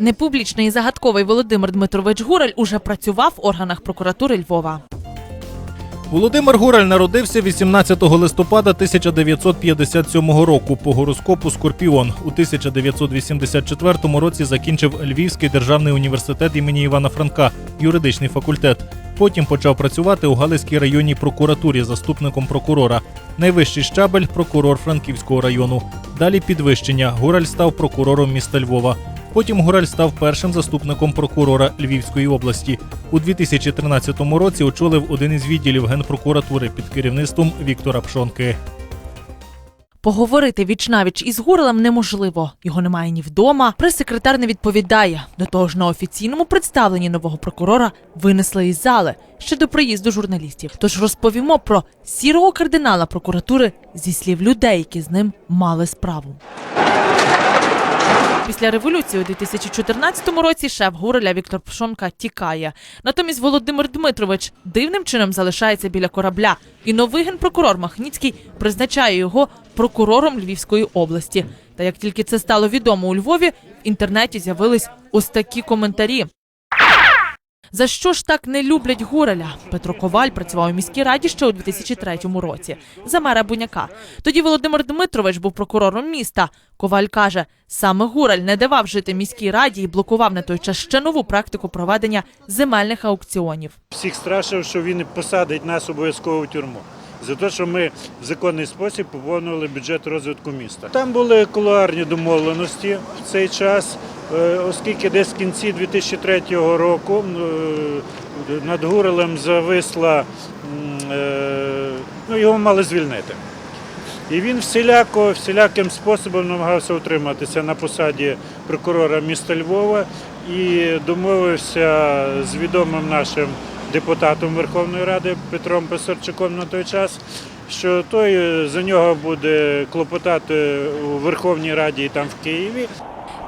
Непублічний і загадковий Володимир Дмитрович Гураль уже працював в органах прокуратури Львова. Володимир Гураль народився 18 листопада 1957 року по гороскопу Скорпіон. У 1984 році закінчив Львівський державний університет імені Івана Франка, юридичний факультет. Потім почав працювати у Галицькій районній прокуратурі заступником прокурора. Найвищий щабель прокурор Франківського району. Далі підвищення. Гураль став прокурором міста Львова. Потім Гураль став першим заступником прокурора Львівської області. У 2013 році очолив один із відділів генпрокуратури під керівництвом Віктора Пшонки. Поговорити вічнавіч із Гуралем неможливо. Його немає ні вдома. Прес-секретар не відповідає. До того ж, на офіційному представленні нового прокурора винесли із зали ще до приїзду журналістів. Тож розповімо про сірого кардинала прокуратури зі слів людей, які з ним мали справу. Після революції у 2014 році шеф Гуреля Віктор Пшонка тікає. Натомість Володимир Дмитрович дивним чином залишається біля корабля, і новий генпрокурор Махніцький призначає його прокурором Львівської області. Та як тільки це стало відомо у Львові, в інтернеті з'явились ось такі коментарі. За що ж так не люблять Гуреля? Петро Коваль працював у міській раді ще у 2003 році за мера Буняка. Тоді Володимир Дмитрович був прокурором міста. Коваль каже, саме Гураль не давав жити міській раді і блокував на той час ще нову практику проведення земельних аукціонів. Всіх страшив, що він посадить нас обов'язково в тюрму. За те, що ми в законний спосіб поповнювали бюджет розвитку міста. Там були кулуарні домовленості в цей час, оскільки десь в кінці 2003 року е, над Гурелем зависла, е, ну його мали звільнити. І він всіляко, всіляким способом намагався утриматися на посаді прокурора міста Львова і домовився з відомим нашим депутатом Верховної Ради Петром Писарчуком на той час, що той е, за нього буде клопотати у Верховній Раді і там в Києві.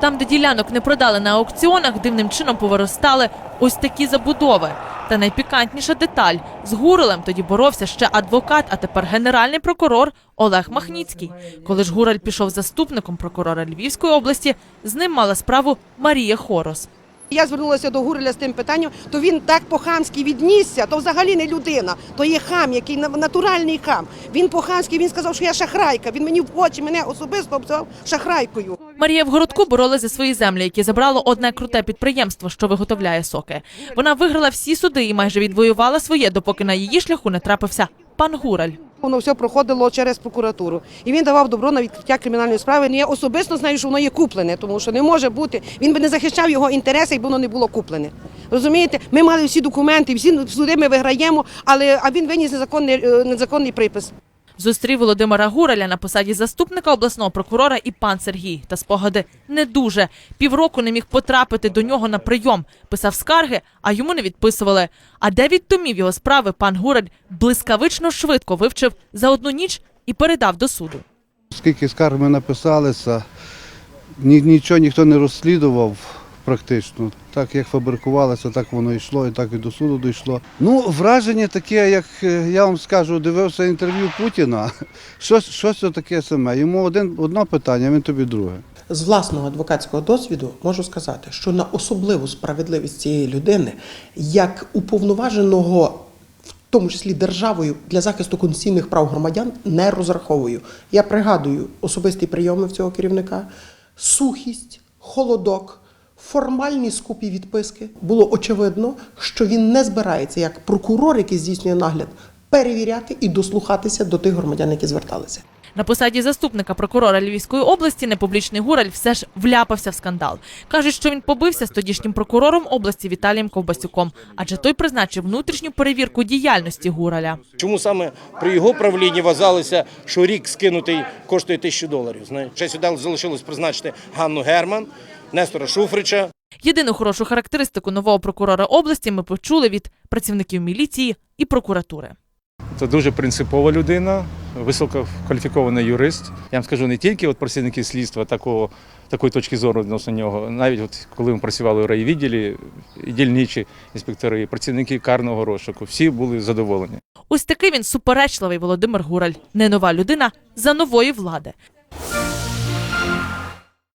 Там, де ділянок не продали на аукціонах, дивним чином повиростали ось такі забудови. Та найпікантніша деталь з Гурелем тоді боровся ще адвокат, а тепер генеральний прокурор Олег Махніцький. Коли ж Гурель пішов заступником прокурора Львівської області, з ним мала справу Марія Хорос. Я звернулася до Гуреля з тим питанням, то він так по-хамськи віднісся, то взагалі не людина, то є хам, який натуральний хам. Він по-хамськи, він сказав, що я шахрайка. Він мені в очі мене особисто обзивав шахрайкою. Марія в городку боролась за свої землі, які забрало одне круте підприємство, що виготовляє соки. Вона виграла всі суди і майже відвоювала своє, допоки на її шляху не трапився пан Гураль. Воно все проходило через прокуратуру. І він давав добро на відкриття кримінальної справи. Ну, Я особисто знаю, що воно є куплене, тому що не може бути. Він би не захищав його інтереси, якби воно не було куплене. Розумієте, ми мали всі документи, всі суди ми виграємо, але а він виніс незаконний, е, незаконний припис. Зустрів Володимира Гураля на посаді заступника обласного прокурора і пан Сергій. Та спогади не дуже. Півроку не міг потрапити до нього на прийом. Писав скарги, а йому не відписували. А дев'ять томів його справи пан Гураль блискавично швидко вивчив за одну ніч і передав до суду. Скільки скарг ми написалися, нічого ніхто не розслідував практично. Так як фабрикувалося, так воно йшло, і так і до суду дійшло. Ну, враження таке, як е, я вам скажу, дивився інтерв'ю Путіна. Щось, щось таке саме. Йому один, одне питання, він тобі друге. З власного адвокатського досвіду можу сказати, що на особливу справедливість цієї людини, як уповноваженого, в тому числі державою для захисту конституційних прав громадян, не розраховую. Я пригадую особисті прийоми в цього керівника, сухість, холодок. Формальні скупі відписки було очевидно, що він не збирається як прокурор, який здійснює нагляд, перевіряти і дослухатися до тих громадян, які зверталися. На посаді заступника прокурора Львівської області непублічний Гураль все ж вляпався в скандал. Кажуть, що він побився з тодішнім прокурором області Віталієм Ковбасюком, адже той призначив внутрішню перевірку діяльності Гураля. Чому саме при його правлінні вважалося, що рік скинутий коштує тисячу доларів? Знаєш, ще сюди залишилось призначити Ганну Герман, Нестора Шуфрича. Єдину хорошу характеристику нового прокурора області ми почули від працівників міліції і прокуратури. Це дуже принципова людина, висококваліфікований юрист. Я вам скажу не тільки от працівники слідства такого, такої точки зору відносно нього, навіть от коли ми працювали у райвідділі, і дільничі інспектори, і працівники карного розшуку, всі були задоволені. Ось такий він суперечливий Володимир Гураль, не нова людина за нової влади.